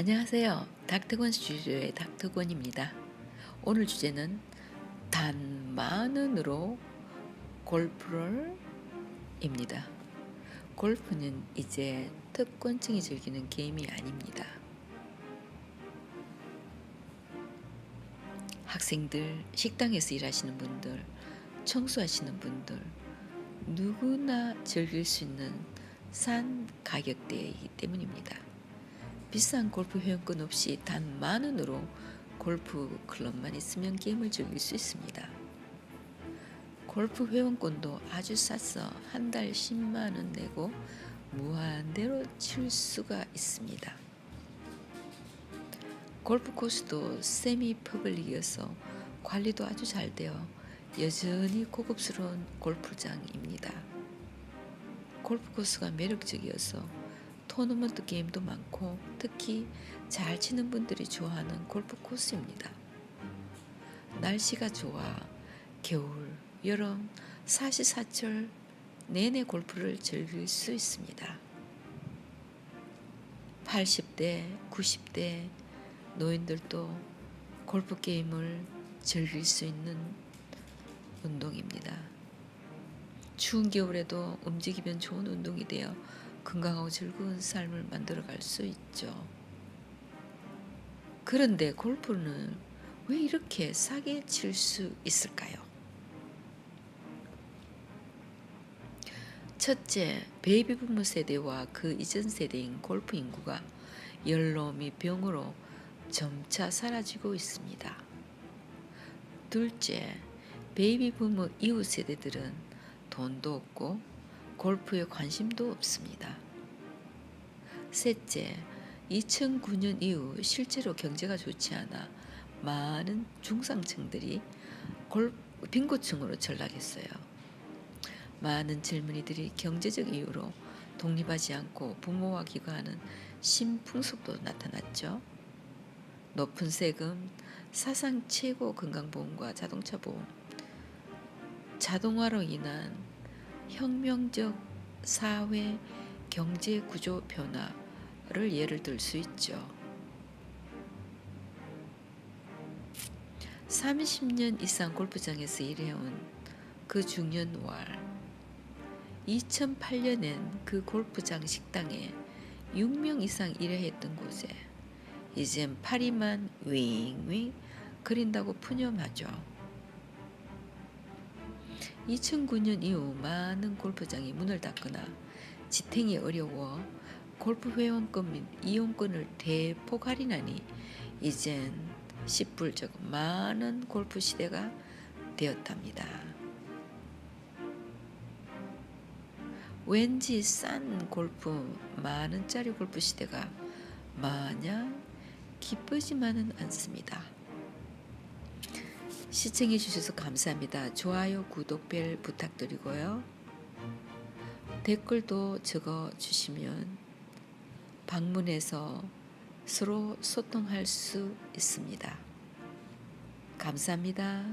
안녕하세요. 닥터권 스튜디오의 닥터권입니다. 오늘 주제는 단 많은으로 골프를 입니다. 골프는 이제 특권층이 즐기는 게임이 아닙니다. 학생들, 식당에서 일하시는 분들, 청소하시는 분들, 누구나 즐길 수 있는 싼 가격대이기 때문입니다. 비싼 골프 회원권 없이 단 만 원으로 골프 클럽만 있으면 게임을 즐길 수 있습니다. 골프 회원권도 아주 싸서 한 달 10만 원 내고 무한대로 칠 수가 있습니다. 골프 코스도 세미 퍼블릭이어서 관리도 아주 잘 되어 여전히 고급스러운 골프장입니다. 골프 코스가 매력적이어서 토너먼트 게임도 많고 특히 잘 치는 분들이 좋아하는 골프 코스입니다. 날씨가 좋아 겨울, 여름, 사시사철 내내 골프를 즐길 수 있습니다. 80대, 90대 노인들도 골프 게임을 즐길 수 있는 운동입니다. 추운 겨울에도 움직이면 좋은 운동이 되어 건강하고 즐거운 삶을 만들어 갈 수 있죠. 그런데 골프는 왜 이렇게 싸게 칠 수 있을까요? 첫째, 베이비 부모 세대와 그 이전 세대인 골프 인구가 연로 및 병으로 점차 사라지고 있습니다. 둘째, 베이비 부모 이후 세대들은 돈도 없고 골프에 관심도 없습니다. 셋째, 2009년 이후 실제로 경제가 좋지 않아 많은 중상층들이 골, 빈곤층으로 전락했어요. 많은 젊은이들이 경제적 이유로 독립하지 않고 부모와 기거하는 신풍속도 나타났죠. 높은 세금, 사상 최고 건강보험과 자동차 보험, 자동화로 인한 혁명적 사회 경제 구조 변화를 예를 들 수 있죠. 30년 이상 골프장에서 일해온 그 중년왈 2008년엔 그 골프장 식당에 6명 이상 일해했던 곳에 이젠 파리만 윙윙 그린다고 푸념하죠. 2009년 이후 많은 골프장이 문을 닫거나 지탱이 어려워 골프 회원권 및 이용권을 대폭 할인하니 이젠 10불 적 많은 골프 시대가 되었답니다. 왠지 싼 골프 만 원짜리 골프 시대가 마냥 기쁘지만은 않습니다. 시청해 주셔서 감사합니다. 좋아요, 구독, 벨 부탁드리고요. 댓글도 적어 주시면 방문해서 서로 소통할 수 있습니다. 감사합니다.